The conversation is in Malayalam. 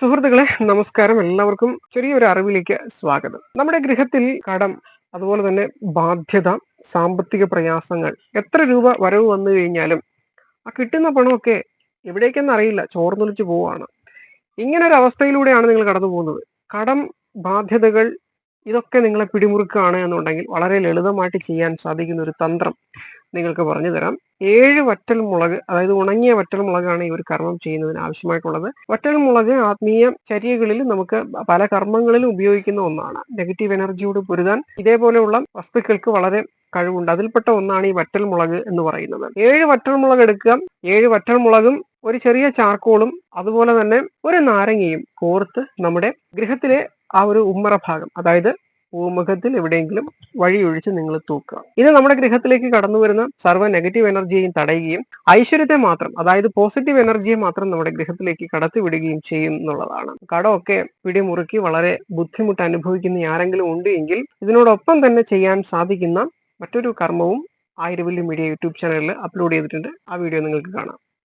സുഹൃത്തുക്കളെ നമസ്കാരം. എല്ലാവർക്കും ചെറിയൊരു അറിവിലേക്ക് സ്വാഗതം. നമ്മുടെ ഗൃഹത്തിൽ കടം അതുപോലെ തന്നെ ബാധ്യത സാമ്പത്തിക പ്രയാസങ്ങൾ എത്ര രൂപ വരവ് വന്നു കഴിഞ്ഞാലും ആ കിട്ടുന്ന പണമൊക്കെ എവിടേക്കെന്ന് അറിയില്ല ചോർന്നൊലിച്ചു പോവാണ് ഇങ്ങനെ ഒരു അവസ്ഥയിലൂടെയാണ് നിങ്ങൾ കടന്നു പോകുന്നത്. കടം ബാധ്യതകൾ ഇതൊക്കെ നിങ്ങളെ പിടിമുറുക്കുകയാണ് എന്നുണ്ടെങ്കിൽ വളരെ ലളിതമായിട്ട് ചെയ്യാൻ സാധിക്കുന്ന ഒരു തന്ത്രം. നിങ്ങൾക്ക് പറഞ്ഞു തരാം. ഏഴ് വറ്റൽ മുളക് അതായത് ഉണങ്ങിയ വറ്റൽ മുളകാണ് ഈ ഒരു കർമ്മം ചെയ്യുന്നതിന് ആവശ്യമായിട്ടുള്ളത്. വറ്റൽ മുളക് ആത്മീയ ചര്യകളിൽ നമുക്ക് പല കർമ്മങ്ങളിലും ഉപയോഗിക്കുന്ന ഒന്നാണ്. നെഗറ്റീവ് എനർജിയോട് പൊരുതാൻ ഇതേപോലെയുള്ള വസ്തുക്കൾക്ക് വളരെ കഴിവുണ്ട്. അതിൽപ്പെട്ട ഒന്നാണ് ഈ വറ്റൽ മുളക് എന്ന് പറയുന്നത്. ഏഴ് വറ്റൽ മുളക് എടുക്കുക. ഏഴ് വറ്റൽ മുളകും ഒരു ചെറിയ ചാർക്കോളും അതുപോലെ തന്നെ ഒരു നാരങ്ങയും കോർത്ത് നമ്മുടെ ഗൃഹത്തിലെ ആ ഒരു ഉമ്മറ ഭാഗം അതായത് ഭൂമുഖത്തിൽ എവിടെയെങ്കിലും വഴിയൊഴിച്ച് നിങ്ങൾ തൂക്കുക. ഇത് നമ്മുടെ ഗൃഹത്തിലേക്ക് കടന്നു വരുന്ന സർവ നെഗറ്റീവ് എനർജിയെയും തടയുകയും ഐശ്വര്യത്തെ മാത്രം അതായത് പോസിറ്റീവ് എനർജിയെ മാത്രം നമ്മുടെ ഗൃഹത്തിലേക്ക് കടത്തിവിടുകയും ചെയ്യും എന്നുള്ളതാണ്. കടമൊക്കെ പിടിമുറുക്കി വളരെ ബുദ്ധിമുട്ട് അനുഭവിക്കുന്ന ആരെങ്കിലും ഉണ്ട് എങ്കിൽ ഇതിനോടൊപ്പം തന്നെ ചെയ്യാൻ സാധിക്കുന്ന മറ്റൊരു കർമ്മവും ആയിരവല്ലി മീഡിയ യൂട്യൂബ് ചാനലിൽ അപ്ലോഡ് ചെയ്തിട്ടുണ്ട്. ആ വീഡിയോ നിങ്ങൾക്ക് കാണാം.